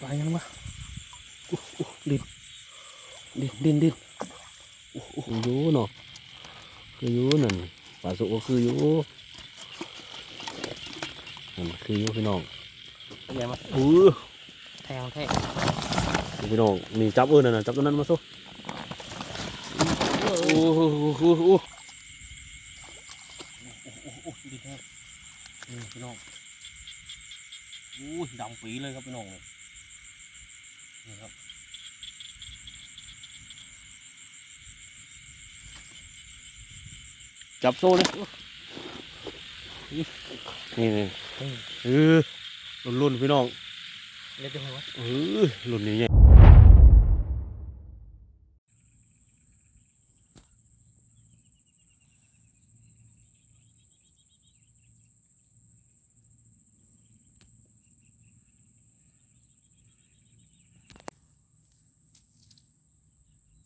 ปลายังวะอู้อู้ดินดินดินดินอู้อู้คืออยู่เนาะคืออยู่นั่นปลาสุกก็คืออยู่นั่นคืออยู่พี่น้องเป็นไงวะอู้แทงแทงพี่น้องนี่จับเออนั่นน่ะจับตัวนั้นมาสู้โอ้โหโอ้โหโอ้โห อู้อู้ดินแทงนี่พี่น้องอู้ ดำปีเลยครับพี่น้องเลยนี่ครับจับโซ่เลยนี่นี่เออรุ่นรุ่นพี่น้องเล็กจังเลยวะเออรุ่นนี้ไง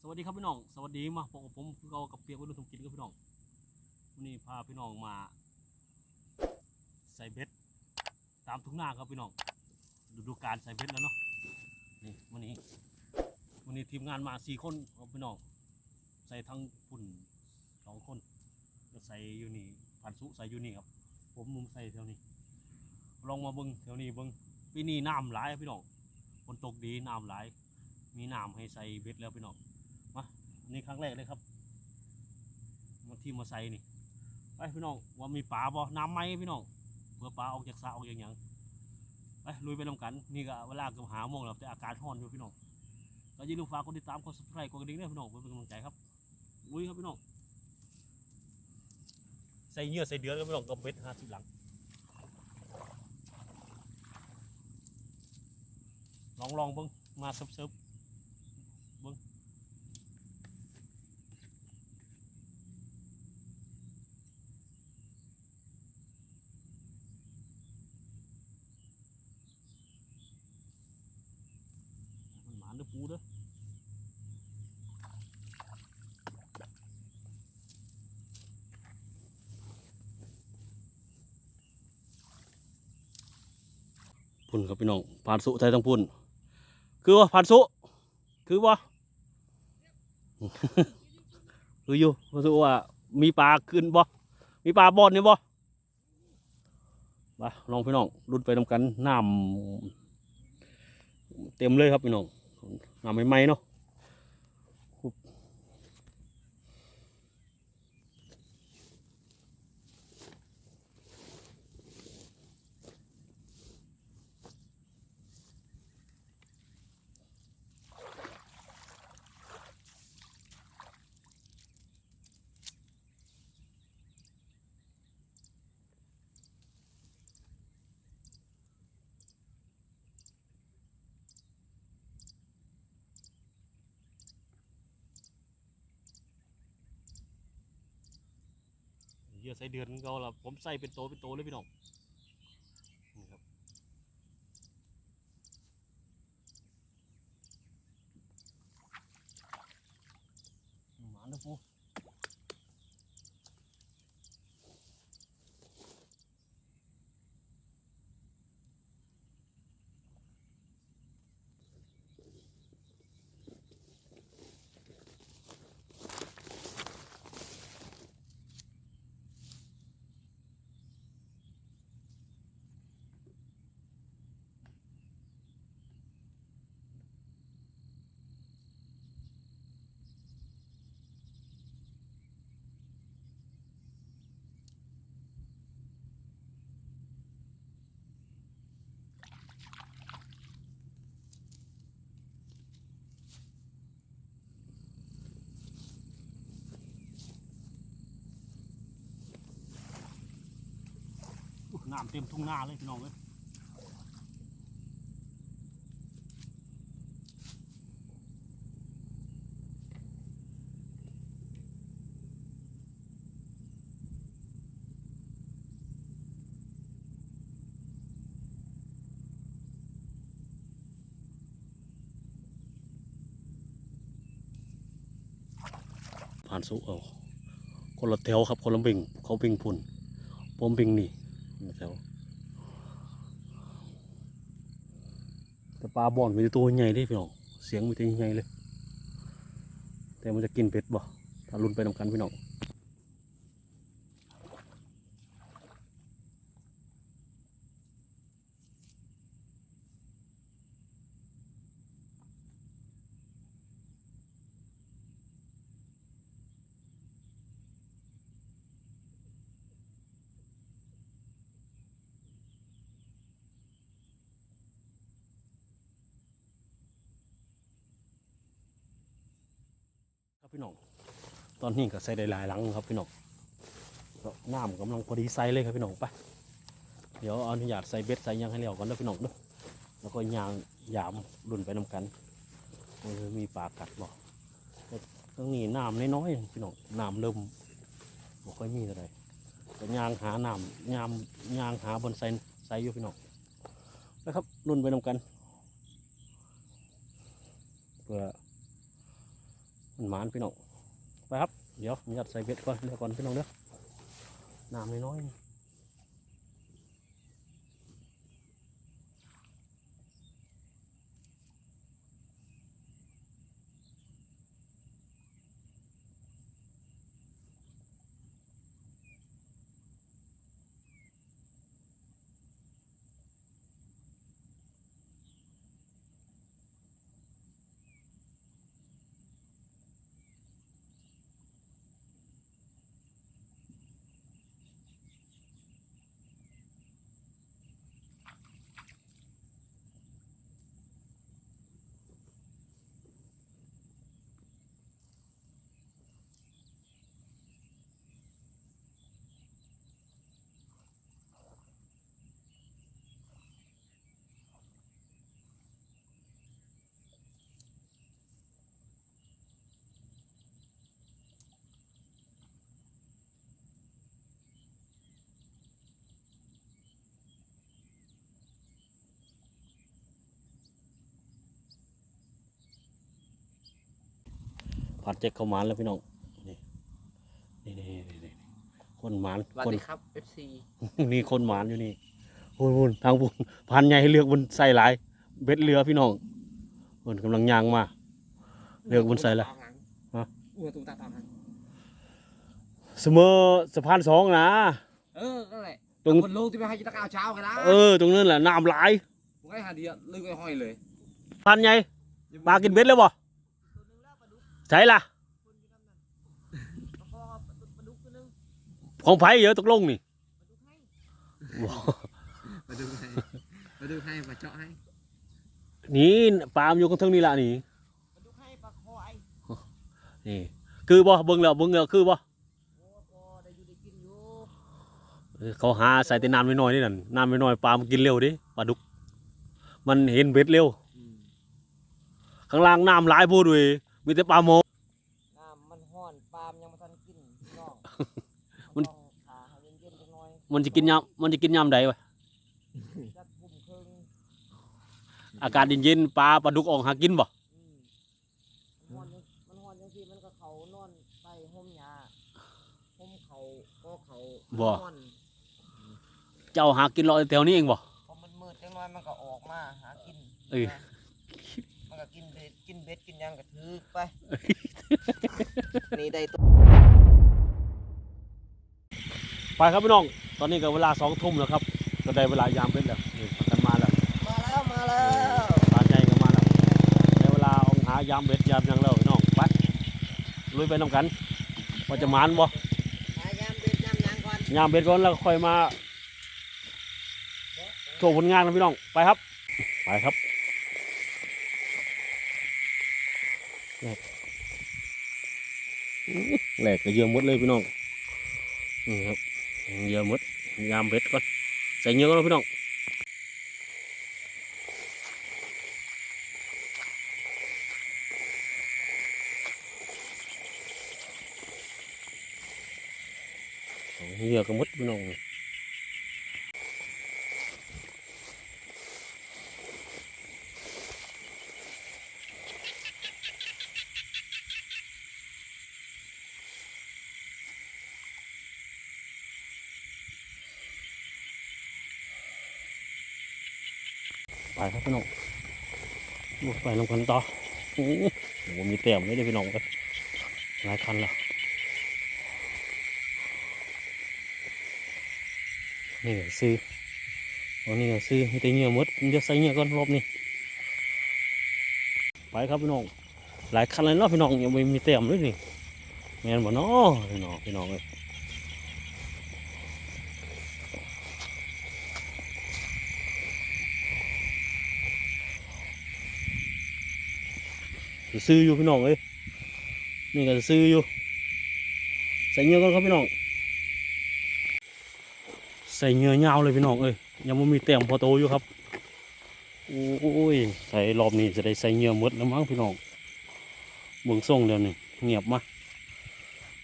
สวัสดีครับพี่ น้องสวัสดีมาพบกับผมคือเรากับเปียกวัยรุ่นทำกินกับพี่น้องวันนี้พาพี่น้องมา ใส่เบ็ดตามทุ่งนาครับพี่น้องฤดูการใส่เบ็ดแล้วเนาะนี่วันนี้วันนี้ทีมงานมาสี่คนครับพี่น้องใส่ทั้งปุ่นสองคนก็ใส่อยู่นี่พันสุใส่อยู่นี่ครับ ผมมุมใส่แถวนี้ลองมาเบิ้งแถวนี้เบิ้งปีนี้น้ำหลายพี่น้องฝนตกดีน้ำหลายมีน้ำให้ใส่เบ็ดแล้วพี่น้อง นี่ครั้งแรกเลยครับมาที่มาใส่นี่ไปพี่น้องว่ามีปลาบ่น้ำไหมพี่น้องเพื่อปลาออกจากสระออกอย่างยังไปลุยไปนำกันนี่ก็เวลาเกือบหาโมงแล้วแต่อากาศร้อนอยู่พี่น้องก็ย่าลืมฝากกดติดตามกด subscribe กดกระดิ่งด้วยพี่น้องเป็นกำลังใจครับลุยครับพี่น้องใส่เยื่อใส่เดือนครับพี่น้องกับเบ็ดห้าสิบหลังลองลองเบิ้งมาซิร์ฟเซิร์ฟเบิ้ง กูเด้อพุ่นครับพี่น้องผ่านสุไทยทั้งพุ่น คือว่าผ่านสุคือว่าคืออยู่ผ่านสุว่ามีปลาขึ้นบ่ มีปลาบอนนี่บ่มาลองพี่น้องรุดไปนำกันน้ำเต็มเลยครับพี่น้อง น้ำใหม่ๆเนาะ เหยื่อใส่เดือนเราละผมใส่เป็นโตเป็นโตเลยพี่น้อง น้ำเต็มทุ่งนาเลยพี่น้องเลยผ่านสุเอาคนละแถวครับคนละบิงเขาบิงพุ่นผมบิงนี่แถว แต่ ปลาบ่อนมีต่ตัวใหญ่ด้พี่น้องเสียงมีแต่ใหญ่เลย แต่มันจะกินเบ็ดบ่ถ้าลุนไปนำกันพี่น้อง อนนี้ก็ใส่ได้หลายหลังครับพี่น้องก็น้ำกำลังพอดีใส่เลยครับพี่น้องไปเดี๋ยวเอาอนุญาตใส่เบ็ดใส่ยังให้แล้วก่อนเด้อพี่น้องเด้อแล้วก็ยางยามรุ่นไปนำกันมีปลากัดบ่แต่ตรงนี้น้ำน้อยๆพี่น้องน้ำเริ่มบ่ค่อยมีอะไรก็ยางหาน้ำยามยางหาบนไซไซอยู่พี่น้องนะครับรุ่นไปนำกันเพื่อมันหมานพี่น้อง ไปครับ เดี๋ยวมีอัดใส่เบ็ดก่อนเดี๋ยวก่อนพี่น้องเด้อน้ำน้อยๆ ผัดเจ็กเข้าวหมานแล้วพี่น้อง นี่นี่นี่นี่นี่คนหมานสวัสคน ดีครับ FC นี่คนหมานอยู่นี่หุ่นหุ่นทางบุญพันใหญ่ให้เลือกบนใส่หลาย เบ็ดเรือพี่น้องหุ่นกำลังยางมา เลือกบนใส่ละฮะ อ้วนตุ้งตาตามหลังเสมอสะพานสองนะ เออนั่นแหละตรง คนลูกที่ไปให้กินตะกาวเช้ากันละเออ ตรงนั้นแหละน้ำไหลายผมให้หาเดียวลืมไอ้ห้อยเลยพันใหญ่ปลากินเบ็ดแล้วบ่ ใช่ล่ะของไผ่เยอะตกลงนี่มาดูให้มาดูให้มาเจาะให้นี่ปลามนอยู่กันทั้งนี้ละนี่มาดูให้ปลาคอไอ้นี่คือบ่เบิ่งแล้วเบิ่งแล้วคือบ่โอ้พอได้อยู่ได้กินอยู่เออเขาหาใส่แต่น้ำน้อยๆนี่นั่นน้ำน้อยๆปลามันกินเร็วดิปลาดุก มันเห็นเบ็ดเร็ว ข้างล่างน้ำหลายพูดด้วย มีแต่ปลาโมน้ำมันห้อนปลามยังไม่ทันกินพี่น้องมันต้องขาให้เย็นๆจังหน่อยมันจะกินยามมันจะกินยามใดวะจักทุ่มครึ่งอากาศเย็นๆปลาปลาดุกออกหากินบ่อืมมันห้อนจังมันห้อนจังซี่มันก็เขานอนใต้ห่มหญ้าห่มเขาก็เขาบ่นอนเจ้าหากินรอแถวนี้เองบ่พอมันมืดจังน้อยมันก็ออกมาหากินเออมัน ก็กินเบ็ดกินเบ็ดกินหยังก็ถือไป นี่ได้ตัวไปครับพี่น้อง ตอนนี้ก็เวลาสองทุ่มแล้วครับ ก็ได้เวลายามเป็นแล้วนี่กันมาแล้วมาแล้วมาแล้วปลาใหญ่ก็มาแล้วได้เวลาเอาหายามเบ็ดยามหยังแล้วพี่น้องไปลุยไปน้ำกันว่าจะหมานบ่ หายามเบ็ดยามหยังก่อนยามเบ็ดก่อนแล้วค่อยมาโชว์ผลงานนะพี่น้อง ไปครับ ไปครับแหลก แหลกก็เยอะหมดเลยพี่น้องนี่ครับเยอะหมดยามเบ็ดก่อนใส่เยอะก็แล้วพี่น้องเยื่อก็มดพี่น้อง พี่น้องไปลงกันต่อโอ้โหมีเต็มเลยเด้พี่น้องเอ้ยหลายคันแล้วนี่ก็ซื้ออันนี้ก็ซื้อมีแต่เงื่อหมดมันจะใส่เงื่อก่อนรอบนี้ไปครับพี่น้องหลายคันเลยเนาะพี่น้องยังไม่มีเต็มเลยนี่แมนบ่เนาะพี่น้องพี่น้องเอ้ย ซื้ออยู่พี่น้องเอ้ยนี่ก็ซื้ออยู่ใส่เงือก่อนครับพี่น้องใส่เงือยาวเลยพี่น้องเอ้ยยังไม่มีเต็มพอโตอยู่ครับโอ้ยใส่รอบนี้จะได้ใส่เงือหมดแล้วมั้งพี่น้องเบิ่งส่งเดี๋ยวนี้เงียบมา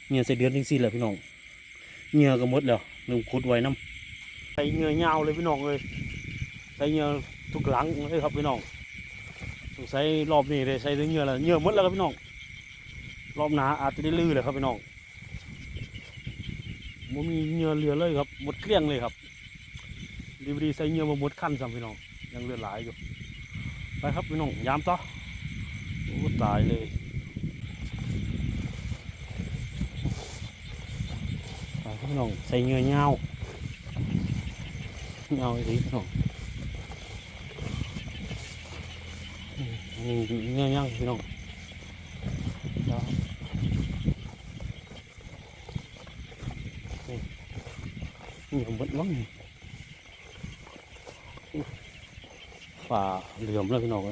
เงื่อใส่เดือนจริงๆแหละพี่น้องเงื่อก็หมดแล้วลืมขุดไว้น้ำใส่เงือยาวเลยพี่น้องเอ้ยใส่เงือทุกหลังเลยครับพี่น้อง ต้องใส่รอบนี้เลยใส่เหงื่อแล้วเงื่อมดแล้วครับพี่น้องรอบหนาอาจจะได้ลื้อเลยครับพี่น้องบ่มีเงื่อเหลือเลยครับหมดเกลี้ยงเลยครับดีบดีใส่เงื่อมาหมดขั้นซ้ำพี่น้องยังเหลือหลายอยู่ไปครับพี่น้องยามต่อโอ้ตายเลยไปครับพี่น้องใส่เงื่อเงาเงาอีกทีพี่น้อง อืมอันนี่เหงื่อย่างพี่น้องครับ nhiều mất lắm và lườm lên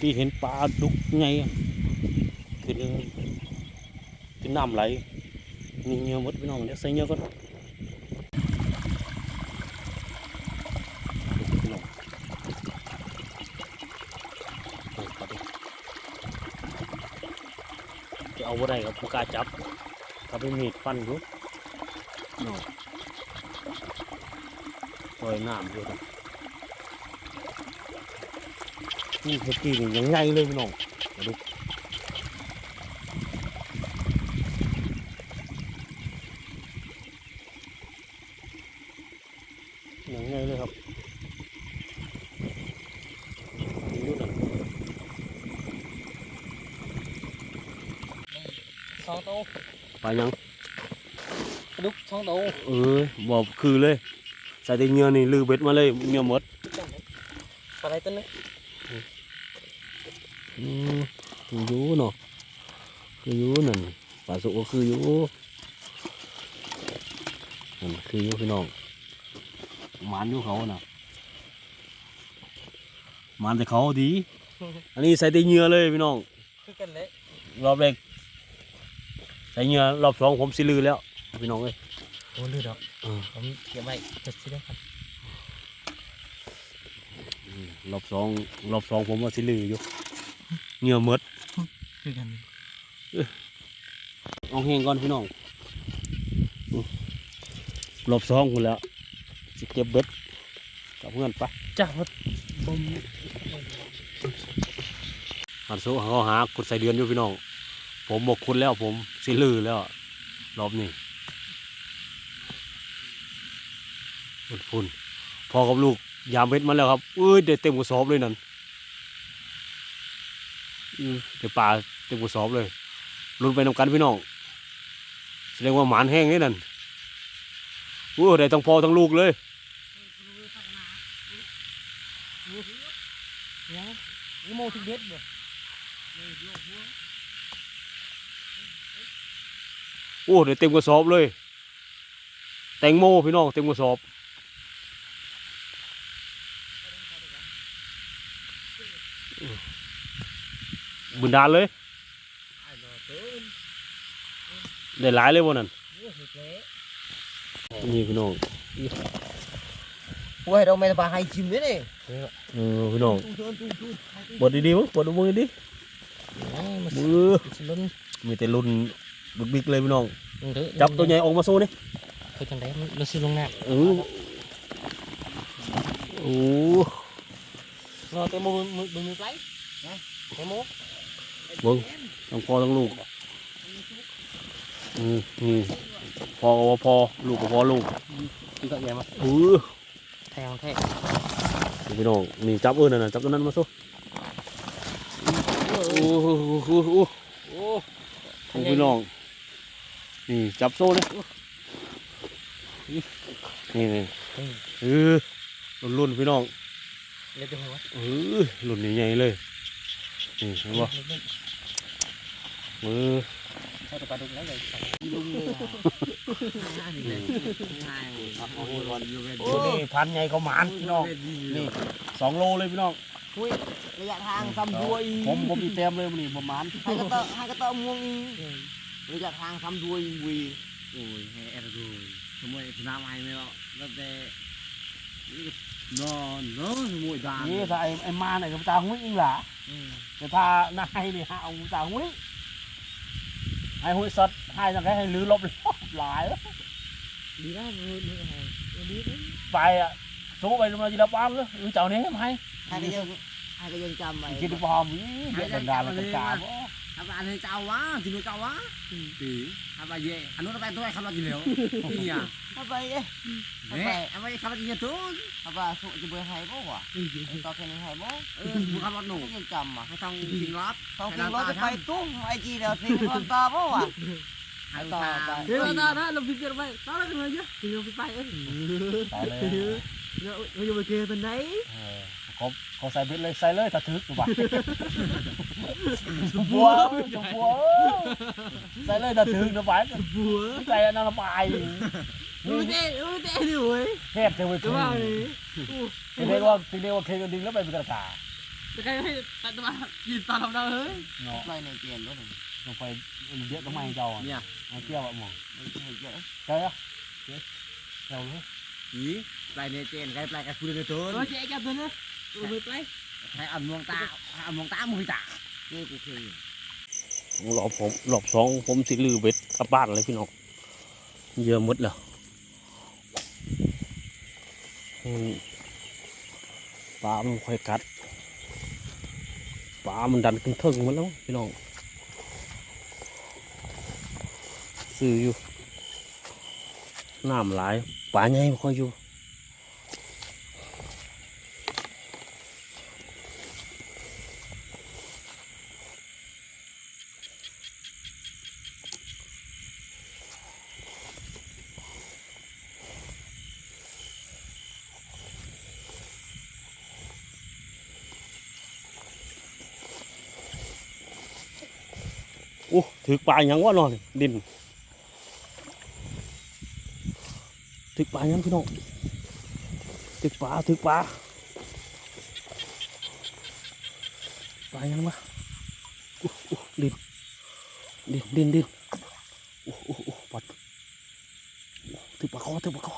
cái nồi ơi Nhớ. Đấy khóc mình đi là một tí hiện ba đục ngay thì cái nằm lại nhìn nhiều mất cái nồi để xây nhớ con พี่น้องโอ้ปลาดุกจะเอาอะไรกับผู้กล้าจับถ้าเป็นมีดฟันดูน้องปล่อยน้ำอยู่นะ นี่เมื่อกี้นี่ยังไงเลยพี่น้องปลาดุกยังไงเลยครับดูหน่อยสองโตไปยังปลาดุกสองโตเออบอกคือเลยใส่แต่เหงื่อนี่ลือเบ็ดมาเลยเหงื่อหมดปลาไหลตัวนึง อืม คืออยู่เนาะคืออยู่นั่นปลาสุกก็คืออยู่นั่นคืออยู่พี่น้องหมานอยู่เขาน่ะหมานแต่เขาดี อันนี้ใส่แต่เหงื่อเลยพี่น้องคือกันเลยรอบแรกใส่เหงื่อรอบสองผมสิลือแล้ว พี่น้องเอ้ยโอ้ลืดอกเออผมเก็บไว้จะซื้อได้ครับอืมรอบสองรอบสองผมว่าสิลืออยู่เหงื่อหมด คือกันเอาแห้งก่อนพี่น้องอืมรอบสองคุณแล้วสิเก็บเบ็ดกับเพื่อนไปจ้าวัดบมหันโซ่เขาหาขุดใส่เดือนอยู่พี่น้อง ผมบอกคุณแล้วผมสิลือแล้ว รอบนี้พุ่นพุ่นพอกับลูกยามเบ็ดมาแล้วครับเอ้ยเด็ดเต็มกระสอบเลยนั่นอื้อ เดี๋ยวป่าเต็มกระสอบเลยลุนไปนำกันพี่น้องแสดงว่าหมานแห้งนี่นั่นโอ้ได้ทั้งพอทั้งลูกเลยนี่โมถึงเด็ดบ่โอ้เดี๋ยวเต็มกระสอบเลย แตงโมพี่น้องเต็มกระสอบ บุญดาลเลยไอ้บ่เตินได้หลายเลยวันนั้นโอ้เฮ็ดแล้วนี่พี่น้องโอ้ยเราไม่ได้ปลาให้ชิมเลยนี่เออพี่น้องตุ้งตุ้งตุ้งตุ้งเปิดดีๆมั้งเปิดดูมือดิมามือสิลุ้นมีแต่รุ่นบิ๊กๆเลยพี่น้องลงเด้อจับตัวใหญ่ออกมาโซ่นี่คือจังได๋มันสิลงน้เออโอ้ำรอแต่มือมือมือไกลไอ้หมู เบิ้งทั้งพ่อทั้งลูกอืมอืมพอก็ว่าพอลูกก็พอลูกนี่ก็แย่มาเออแทงแทงนี่พี่น้องนี่จับเออนั่นน่ะจับตัวนั้นมาสู้โอ้โหโอ้โหโอ้โหโอ้ของพี่น้องนี่จับโซ่เลยนี่นี่เออรุ่นๆพี่น้องเดี๋ยวจะหัวเออรุ่นใหญ่ๆเลย นี่เห็นปะมือให้ตัวปลาดุกแล้วเลยลุงเลยง่ายเลยง่ายเลยโอ้นี่พันใหญ่เขาหมานพี่น้องนี่สองโลเลยพี่น้องคุยระยะทางซ้ำด้วยผมผมมีเต็มเลยมันนี่ประมาณให้กระเตาะให้กระเตาะม่วงอีระยะทางซ้ำด้วยวีโอ้ยให้แอร์ดูสมัยสนามไอ้ไม่หรอกแล้วแต่นอนนอนสมุยดานนี่ถ้าไอ้ไอ้มาเนี่ยก็ตาหุ้ยอิงหล่ะ แต่ถ้านายนี่ฮะเอาตาหุ้ยไอ้หุ้ยสดให้ยังไงให้ลื้อลบหลายแล้วดีนะมือมือให้ดีนะไปอะสู้ไปมาจีละป้ามเลยอือเจ้านี้ให้ให้ก็ยังให้ก็ยังจำไว้กินปอมเยอะดังดาแล้วกันกาบ ทำอะไรเจ้าวะกินเจ้าวะตีทำอะไรเย่อันนู้นไปตัวไอ้คำว่ากินเหลวนี่อะเอาไปเอ้เอ๊ะอะไรคำว่ากินตุ้นเอาไปสุจะเบื่อให้บ่วะต่อแค่นี้ให้บ่เออมึงคำว่าหนูก็ยังจำอะเขาต้องกินรับต้องกินรถจะไปตุ้งไอจีเดี๋ยวทิ้งคนตาบ่วะให้ต่อไปเดี๋ยวต่อนะเรา พิจารณาไปต่อแล้วกันเลยเยอะถึงเราไปไปเอ้ยตายเลยเราเราจะไปเจอตอนไหนเขาเขาใส่เบ็ดเลยใส่เลยถ้าถึกถูกป่ะบัวบัวใส่เลยถ้าถึกนะไปบัวใส่อันนั้นไปดูเต้ดูเต้ดิเว้ยเทพเทวจะทูว่าเลยถึงเรียกว่าถึงเรียกว่าเคยดึงแล้วไปเป็นกระกาจะใครให้ตัดมากินตอนเราเราเฮ้ยเนาะไปในเกมด้วยลงไปเยอะทำไมเจ้าเนี่ยไอ้เที่ยวอะมองไม่ใช่เยอะใช่อะเจ้าเลยอีไปในเจนใครไปกับคุณในตัวเออเจ๊จับตัวนะตัวมือไปให้อันมองตาอันมองตามือตาเจ๊กูเคยหลอบผมหลอบสองผมสิลือเบ็ดกลับบ้านเลยพี่น้องเยอะหมดแล้วอืมปลามันค่อยกัดปลามันดันขึ้นเทิงหมันแล้วพี่น้องซื้ออยู่น้ำหลายปลาใหญ่บ่ค่อยอยู่ ถือปลาหยังวะนอนดินถือปลาหยังพี่น้องถือปลาถือปลาปลาหยังวะโอ้โอ้ดินดินดินดินโอ้โอ้โอ้ปัดถือปลาคอถือปลาคอ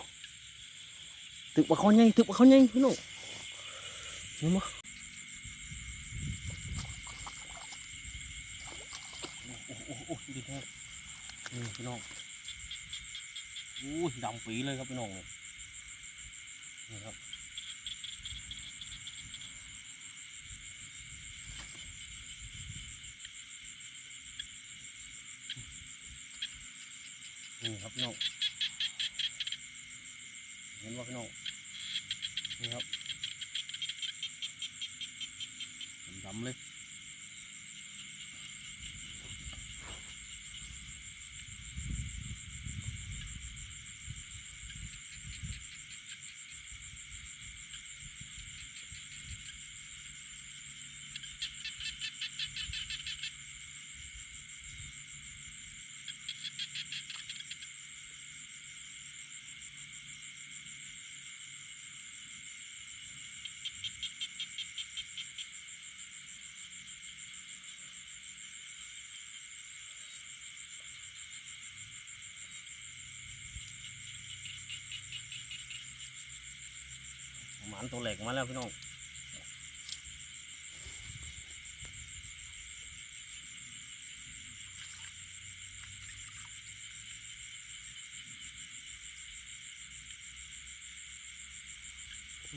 ถือปลาคอใหญ่ถือปลาคอใหญ่พี่น้องเห็นมั้ยโพี่น้องอู้ยดำปีเลยครับพี่น้องเนี่ยนี่ครับนี่ครับพี่น้องเห็นว่าพี่น้องนี่ครับดำๆเลยามตัวเหล็กมาแล้วพี่น้อง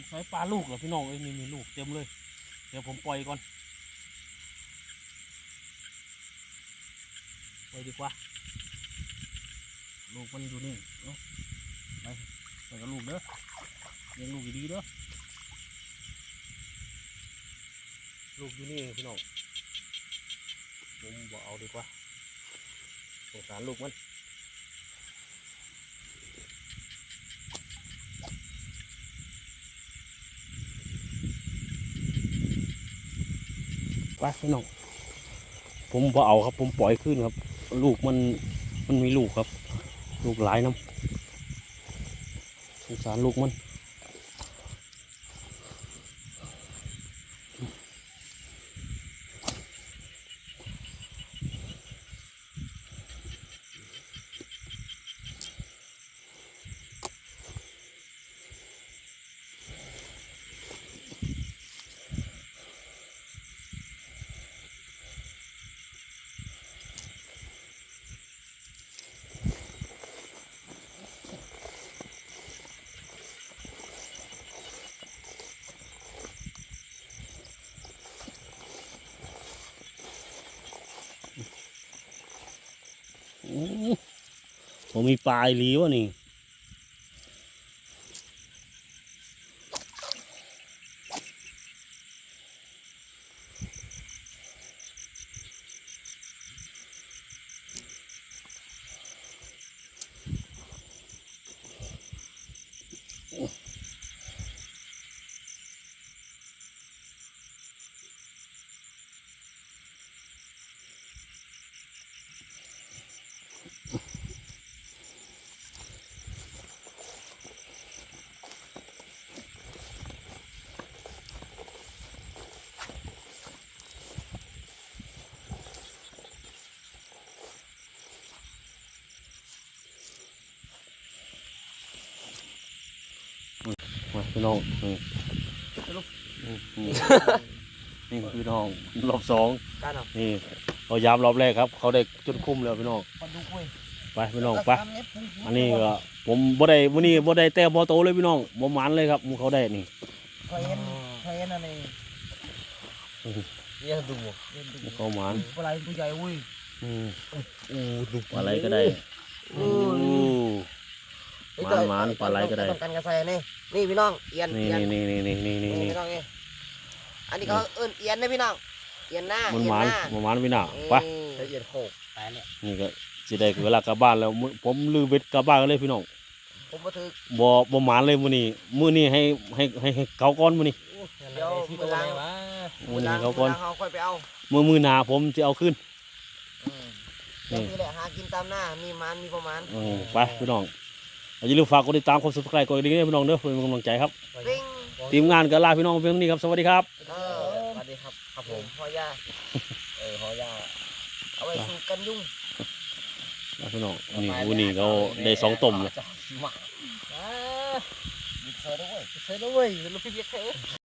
ใช้ปลาลูกเหรอพี่น้องเอ้ยมีมีลูกเต็มเลย เดี๋ยวผมปล่อยก่อนปล่อยดีกว่า ลูกมันอยู่นี่เนาะไปไปกับลูกเด้อยังลูกดีๆเด้อ ลูกอยู่นี่พี่น้องผมบอกเอาดีกว่าสงสารลูกมันไปพี่น้องผมบอเอาครับ ผมปล่อยขึ้นครับ ลูกมันมันมีลูกครับ ลูกหลายน้ำสงสารลูกมัน อู้ผมมีปลายลีวะนี่ มาพี่น้องนี่อืมนี่นี่พี่น้องรอบสองการเอานี่เขายามรอบแรกครับ เขาได้จุดคุ้มแล้วพี่น้องปลาดุกเว้ยไปพี่น้องไปอันนี้ก็ผมบ่ได้วันนี้บ่ได้แต้มบ่โตเลยพี่น้องบ่หมันเลยครับหมูเขาได้นี่เคยเห็นเคยเห็นอันนี้เนี่ยดูเห็นหดุมูเขาหมันปลาไหลตัวใหญ่เว้ยอืมอู้ดูปลาไหลก็ได้ โอ้อู้เฮ้ยห มานหมานปลาไหลก็ได้ต้องกันกระใสนี่นี่พี่น้องเอียนนี่เอียนนี่นี่นี่นี่นี่นี่นี่พี่น้องนี่อันนี้เขาเอิ้นเอียนนะพี่น้องเอียนหน้ามันเอีหยมานหน้าบ่หมันพี่น้องไปละเอียดโขกตายแล้วนี่ก็สิได้เวลากลับบ้านแล้วมื้อผมลืมเบ็ดกลับบ้านกันเลยพี่น้องผมมาถือบ่บ่หมานเลยมื้อนี้มื้อนี้ให้ให้ให้ให้เขาก่อนมื้อนี้เดี๋ยวมือล้างมื้อนี้ให้เขาก่อนมืล้งเขาค่อยไปเอามื้อมื้อหน้าผมสิเอาขึ้นอืมเดี๋ยวนี่แหละหากินตามหน้ามีมันมีประมาณอืมไปพี่น้อง อย่าลืมฝากกดติดตามกด subscribe กดกระดิ่งให้พี่น้องเด้อเพื่อเป็นกำลังใจครับปิ้งทีมงานก็ลาพี่น้องไปเพียงเท่านี้ครับ สวัสดีครับ เออสวัสดีครับ ครับผมหอยาเออหอยาเอาไว้สูบกันยุ่งลาพี่น้องนี่วันนี้เขาได้สองต้มเลยอ่าเสิร์ฟด้วยเสิร์ฟด้วยแล้วพี่เบียร์เถอะ